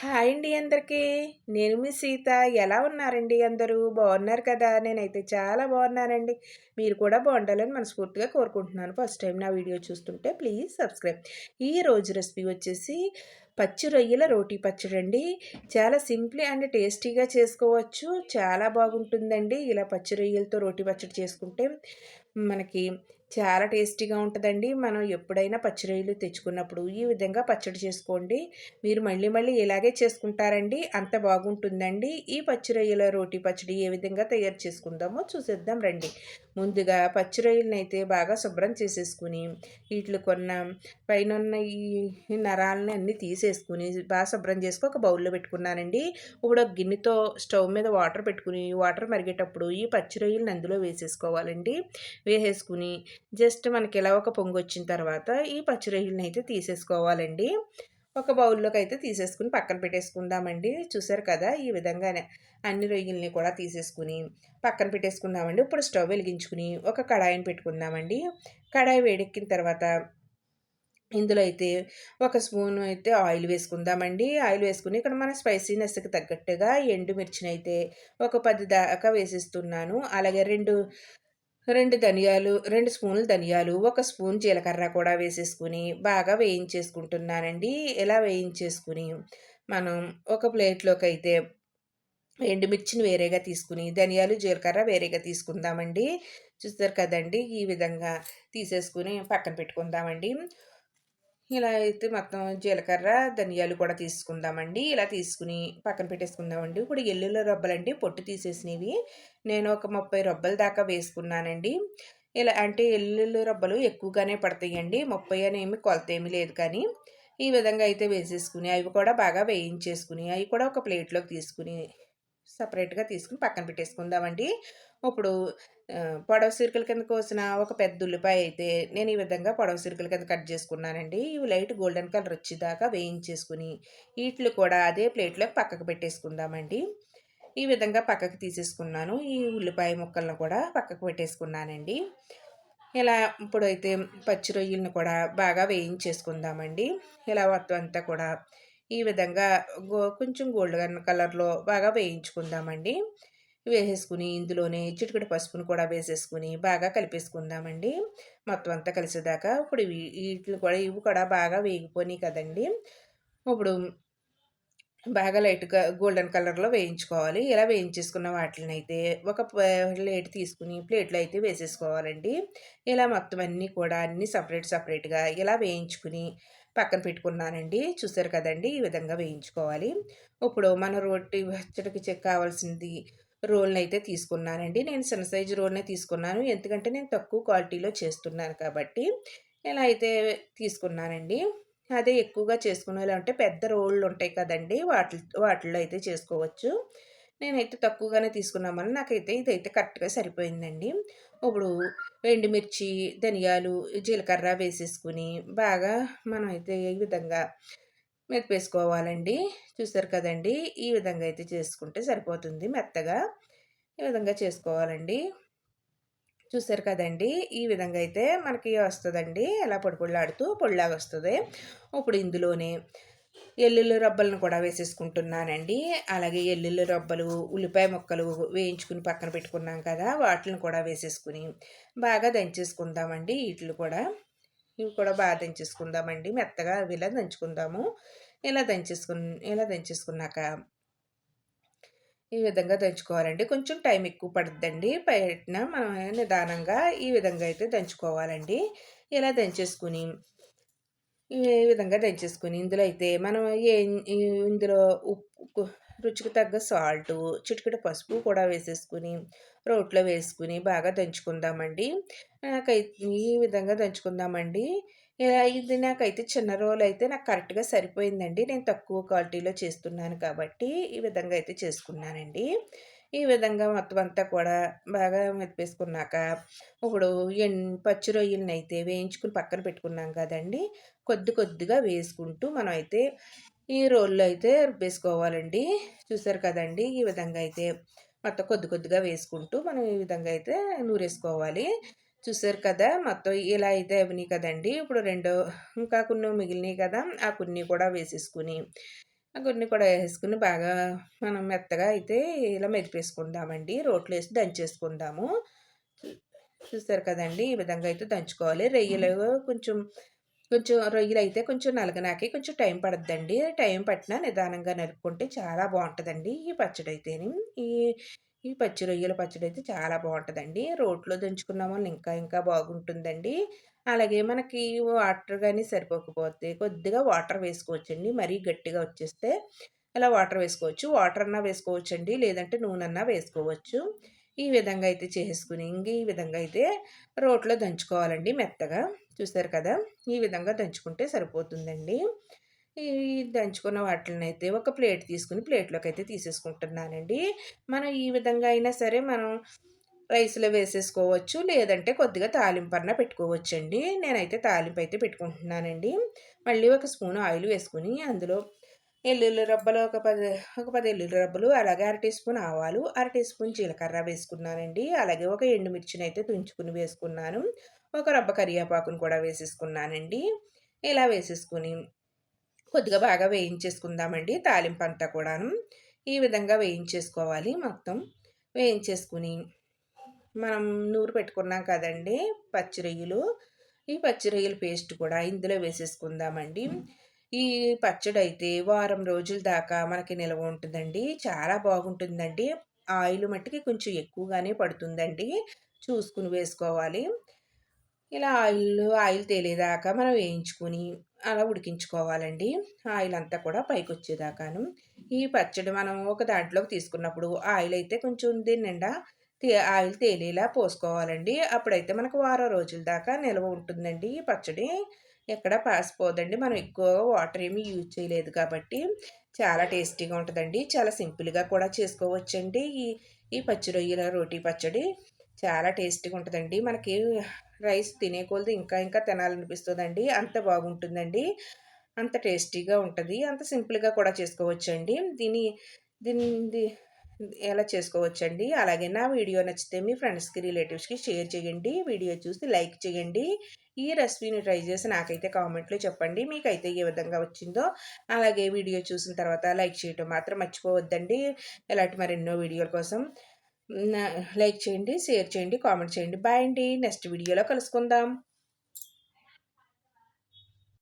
Hi అండి అందరికీ. నేను మీ సీత. ఎలా ఉన్నారండి అందరూ? బాగున్నారు కదా? నేనైతే చాలా బాగున్నానండి. మీరు కూడా బాగుండాలని మనస్ఫూర్తిగా కోరుకుంటున్నాను. ఫస్ట్ టైం నా వీడియో చూస్తుంటే ప్లీజ్ సబ్స్క్రైబ్. ఈ రోజు రెసిపీ వచ్చేసి పచ్చి రొయ్యల రోటీ పచ్చడి అండి. చాలా సింప్లీ అండ్ టేస్టీగా చేసుకోవచ్చు. చాలా బాగుంటుందండి. ఇలా పచ్చి రొయ్యలతో రోటీ పచ్చడి చేసుకుంటే మనకి చాలా టేస్టీగా ఉంటుందండి. మనం ఎప్పుడైనా పచ్చి రొయ్యలు తెచ్చుకున్నప్పుడు ఈ విధంగా పచ్చడి చేసుకోండి. మీరు మళ్ళీ మళ్ళీ ఇలాగే చేసుకుంటారండి. అంత బాగుంటుందండి. ఈ పచ్చి రొయ్యల రోటి పచ్చడి ఏ విధంగా తయారు చేసుకుందామో చూసేద్దాం రండి. ముందుగా పచ్చి అయితే బాగా శుభ్రం చేసేసుకుని వీటిలో కొన్న పైన ఉన్న ఈ నరాలని అన్నీ తీసేసుకుని బాగా శుభ్రం చేసుకుని ఒక బౌల్లో పెట్టుకున్నానండి. ఇప్పుడు ఒక గిన్నెతో స్టవ్ మీద వాటర్ పెట్టుకుని వాటర్ మరిగేటప్పుడు ఈ పచ్చిరొయ్యలను అందులో వేసేసుకోవాలండి. వేసేసుకుని జస్ట్ మనకి ఇలా ఒక పొంగు వచ్చిన తర్వాత ఈ పచ్చి రొయ్యలను అయితే తీసేసుకోవాలండి. ఒక బౌల్లోకి అయితే తీసేసుకుని పక్కన పెట్టేసుకుందామండి. చూసారు కదా ఈ విధంగానే అన్ని రొయ్యల్ని కూడా తీసేసుకుని పక్కన పెట్టేసుకుందామండి. ఇప్పుడు స్టవ్ వెలిగించుకుని ఒక కడాయిని పెట్టుకుందామండి. కడాయి వేడెక్కిన తర్వాత ఇందులో అయితే ఒక స్పూన్ అయితే ఆయిల్ వేసుకుందామండి. ఆయిల్ వేసుకుని ఇక్కడ మన స్పైసీనెస్కి తగ్గట్టుగా ఎండుమిర్చిని అయితే ఒక పది దాకా వేసిస్తున్నాను. అలాగే రెండు రెండు ధనియాలు రెండు స్పూన్లు ధనియాలు ఒక స్పూన్ జీలకర్ర కూడా వేసేసుకుని బాగా వేయించేసుకుంటున్నానండి. ఇలా వేయించేసుకుని? మనం ఒక ప్లేట్లోకి అయితే ఎండుమిర్చిని వేరేగా తీసుకుని ధనియాలు జీలకర్ర వేరేగా తీసుకుందామండి. చూస్తారు కదండి ఈ విధంగా తీసేసుకుని పక్కన పెట్టుకుందామండి. ఇలా అయితే మొత్తం జీలకర్ర ధనియాలు కూడా తీసుకుందామండి. ఇలా తీసుకుని పక్కన పెట్టేసుకుందామండి. ఇప్పుడు ఎల్లుల్లి రొబ్బలండి పొట్టు తీసేసినవి. నేను ఒక ముప్పై రొబ్బల దాకా వేసుకున్నానండి. ఇలా అంటే ఎల్లుల్లి రొబ్బలు ఎక్కువగానే పడతాయండి. ముప్పై అనేమి కొలత ఏమీ లేదు కానీ ఈ విధంగా అయితే వేసేసుకుని అవి కూడా బాగా వేయించేసుకుని అవి కూడా ఒక ప్లేట్లోకి తీసుకుని సపరేట్గా తీసుకుని పక్కన పెట్టేసుకుందామండి. ఇప్పుడు పొడవ సిరుకల కింద కోసిన ఒక పెద్ద ఉల్లిపాయ అయితే నేను ఈ విధంగా పొడవ సిరుకల కింద కట్ చేసుకున్నానండి. ఇవి లైట్ గోల్డెన్ కలర్ వచ్చేదాకా వేయించేసుకుని వీటిని కూడా అదే ప్లేట్లో పక్కకు పెట్టేసుకుందామండి. ఈ విధంగా పక్కకు తీసేసుకున్నాను. ఈ ఉల్లిపాయ ముక్కలను కూడా పక్కకు పెట్టేసుకున్నానండి. ఇలా ఇప్పుడైతే పచ్చి రొయ్యలను కూడా బాగా వేయించేసుకుందామండి. ఇలా మొత్తం అంతా కూడా ఈ విధంగా గో కొంచెం గోల్డెన్ కలర్లో బాగా వేయించుకుందామండి. వేసేసుకుని ఇందులోనే చిటికటి పసుపును కూడా వేసేసుకుని బాగా కలిపేసుకుందామండి. మొత్తం అంతా కలిసేదాకా ఇప్పుడు వీటిని కూడా ఇవి కూడా బాగా వేగిపోయినాయి కదండి. ఇప్పుడు బాగా లైట్గా గోల్డెన్ కలర్లో వేయించుకోవాలి. ఇలా వేయించేసుకున్న వాటిని అయితే ఒక ప్లేట్ తీసుకుని ప్లేట్లో అయితే వేసేసుకోవాలండి. ఇలా మొత్తం అన్నీ కూడా అన్నీ సపరేట్ సపరేట్గా ఇలా వేయించుకుని పక్కన పెట్టుకున్నానండి. చూసారు కదండి? ఈ విధంగా వేయించుకోవాలి. ఇప్పుడు మన రోటి పచ్చడికి చెక్ కావాల్సింది రోల్ని అయితే తీసుకున్నానండి. నేను చిన్న సైజు రోల్నే తీసుకున్నాను. ఎందుకంటే నేను తక్కువ క్వాలిటీలో చేస్తున్నాను కాబట్టి ఇలా అయితే తీసుకున్నానండి. అదే ఎక్కువగా చేసుకునే అంటే పెద్ద రోళ్ళు ఉంటాయి కదండి. వాటి వాటిల్లో అయితే చేసుకోవచ్చు. నేనైతే తక్కువగానే తీసుకున్నామని నాకైతే ఇదైతే కరెక్ట్గా సరిపోయిందండి. ఇప్పుడు ఎండుమిర్చి ధనియాలు జీలకర్ర వేసేసుకుని బాగా మనం అయితే ఈ విధంగా మెత్తపేసుకోవాలండి చూసారు కదండి? ఈ విధంగా అయితే చేసుకుంటే సరిపోతుంది మెత్తగా. ఈ విధంగా చేసుకోవాలండి. చూసారు కదండి? ఈ విధంగా అయితే మనకి వస్తుందండి. ఎలా పొడిపొళ్ళాడుతూ పొడిలాగా వస్తుంది. ఇప్పుడు ఇందులోనే ఎల్లుల్లి రబ్బలను కూడా వేసేసుకుంటున్నానండి. అలాగే ఎల్లుల్లి రబ్బలు ఉల్లిపాయ ముక్కలు వేయించుకుని పక్కన పెట్టుకున్నాం కదా వాటిని కూడా వేసేసుకుని బాగా దంచేసుకుందామండి. వీటిని కూడా ఇవి కూడా బాగా దంచేసుకుందామండి. మెత్తగా అవి ఇలా దంచుకుందాము. ఇలా దంచేసుకుని ఇలా దంచేసుకున్నాక ఈ విధంగా దంచుకోవాలండి. కొంచెం టైం ఎక్కువ పడుతుందండి పైన మనం నిదానంగా ఈ విధంగా అయితే దంచుకోవాలండి. ఇలా దంచేసుకుని ఈ విధంగా దంచేసుకుని ఇందులో అయితే మనం ఏ ఇందులో ఉప్పు రుచికి తగ్గ సాల్ట్ చిటికెడు పసుపు కూడా వేసేసుకుని రోట్లో వేసుకుని బాగా దంచుకుందామండి. నాకైతే ఈ విధంగా దంచుకుందామండి. ఇది నాకైతే చిన్న రోల్ అయితే నాకు కరెక్ట్గా సరిపోయిందండి. నేను తక్కువ క్వాలిటీలో చేస్తున్నాను కాబట్టి ఈ విధంగా అయితే చేసుకున్నానండి. ఈ విధంగా మొత్తం అంతా కూడా బాగా మెప్పేసుకున్నాక ఇప్పుడు ఎన్ పచ్చి రొయ్యలను అయితే వేయించుకుని పక్కన పెట్టుకున్నాం కదండి. కొద్ది కొద్దిగా వేసుకుంటూ మనం అయితే ఈ రోల్లో అయితే రుబ్బేసుకోవాలండి చూసారు కదండి ఈ విధంగా అయితే మొత్తం కొద్ది కొద్దిగా వేసుకుంటూ మనం ఈ విధంగా అయితే నూరేసుకోవాలి. చూసారు కదా మొత్తం ఇలా అయితే అవినాయి కదండి. ఇప్పుడు రెండు ఇంకా కొన్ని మిగిలినాయి కదా ఆ కొన్ని కూడా వేసేసుకుని ఆ కొన్ని కూడా వేసుకుని బాగా మనం మెత్తగా అయితే ఇలా మెదిపేసుకుందామండి. రోట్లో వేసి దంచేసుకుందాము. చూసారు కదండి ఈ విధంగా అయితే దంచుకోవాలి. రొయ్యలు కొంచెం కొంచెం రొయ్యలు అయితే కొంచెం నలగనాకి కొంచెం టైం పడద్దండి. టైం పట్టినా నిదానంగా నలుపుకుంటే చాలా బాగుంటుందండి ఈ పచ్చడి అయితేని ఈ ఈ పచ్చి రొయ్యల పచ్చడి అయితే చాలా బాగుంటుందండి రోట్లో దంచుకున్నామో ఇంకా ఇంకా బాగుంటుందండి. అలాగే మనకి వాటర్ కానీ సరిపోకపోతే కొద్దిగా వాటర్ వేసుకోవచ్చండి. మరీ గట్టిగా వచ్చేస్తే అలా వాటర్ వేసుకోవచ్చు. వాటర్ అన్నా వేసుకోవచ్చండి. లేదంటే నూనె అన్నా వేసుకోవచ్చు. ఈ విధంగా అయితే చేసుకుని ఇంక ఈ విధంగా అయితే రోట్లో దంచుకోవాలండి మెత్తగా. చూసారు కదా? ఈ విధంగా దంచుకుంటే సరిపోతుందండి. ఈ దంచుకున్న వాటిని అయితే ఒక ప్లేట్ తీసుకుని ప్లేట్లోకి అయితే తీసేసుకుంటున్నానండి. మనం ఈ విధంగా అయినా సరే మనం రైస్లో వేసేసుకోవచ్చు లేదంటే కొద్దిగా తాలింపు అన్న పెట్టుకోవచ్చండి. నేనైతే తాలింపు అయితే పెట్టుకుంటున్నానండి. మళ్ళీ ఒక స్పూన్ ఆయిల్ వేసుకుని అందులో ఎల్లుల్లి రబ్బలు ఒక పది ఒక పది ఎల్లుల్లి రబ్బలు అలాగే అర టీ స్పూన్ ఆవాలు అర టీ స్పూన్ జీలకర్ర వేసుకున్నానండి. అలాగే ఒక ఎండుమిర్చిని అయితే తుంచుకుని వేసుకున్నాను. ఒక రబ్బ కరివేపాకును కూడా వేసేసుకున్నానండి. ఇలా వేసేసుకుని కొద్దిగా బాగా వేయించేసుకుందామండి తాలింపు అంతా కూడాను. ఈ విధంగా వేయించేసుకోవాలి మొత్తం. వేయించేసుకుని మనం నూరు పెట్టుకున్నాం కదండి పచ్చిరొయ్యలు ఈ పచ్చిరొయ్యల పేస్ట్ కూడా ఇందులో వేసేసుకుందామండి. ఈ పచ్చడి అయితే వారం రోజుల దాకా మనకి నిల్వ ఉంటుందండి. చాలా బాగుంటుందండి. ఆయిల్ మట్టికి కొంచెం ఎక్కువగానే పడుతుందండి. చూసుకుని వేసుకోవాలి. ఇలా ఆయిల్ ఆయిల్ తేలేదాకా మనం వేయించుకొని అలా ఉడికించుకోవాలండి. ఆయిల్ అంతా కూడా పైకి వచ్చేదాకాను ఈ పచ్చడి మనం ఒక దాంట్లోకి తీసుకున్నప్పుడు ఆయిల్ అయితే కొంచెం దీని నిండా ఆయిల్ తేలేలా పోసుకోవాలండి. అప్పుడైతే మనకు వారం రోజుల దాకా నిల్వ ఉంటుందండి ఈ పచ్చడి. ఎక్కడ పాసిపోదండి. మనం ఎక్కువ వాటర్ ఏమీ యూజ్ చేయలేదు కాబట్టి చాలా టేస్టీగా ఉంటుందండి. చాలా సింపుల్గా కూడా చేసుకోవచ్చండి ఈ ఈ పచ్చి రొయ్యల రోటీ పచ్చడి. చాలా టేస్టీగా ఉంటుందండి. మనకి రైస్ తినే కొలది ఇంకా ఇంకా తినాలనిపిస్తుందండి. అంత బాగుంటుందండి. అంత టేస్టీగా ఉంటుంది. అంత సింపుల్గా కూడా చేసుకోవచ్చండి. దీని దీని ఎలా చేసుకోవచ్చండి? అలాగే నా వీడియో నచ్చితే మీ ఫ్రెండ్స్కి రిలేటివ్స్కి షేర్ చేయండి. వీడియో చూసి లైక్ చేయండి. ఈ రెసిపీని ట్రై చేసి నాకైతే కామెంట్లో చెప్పండి. మీకైతే ఏ విధంగా వచ్చిందో. అలాగే వీడియో చూసిన తర్వాత లైక్ చేయటం మాత్రం మర్చిపోవద్దండి. ఇలాంటి మరెన్నో వీడియోల కోసం లైక్ చేయండి షేర్ చేయండి కామెంట్ చేయండి. బాయ్ అండి. నెక్స్ట్ వీడియోలో కలుసుకుందాం.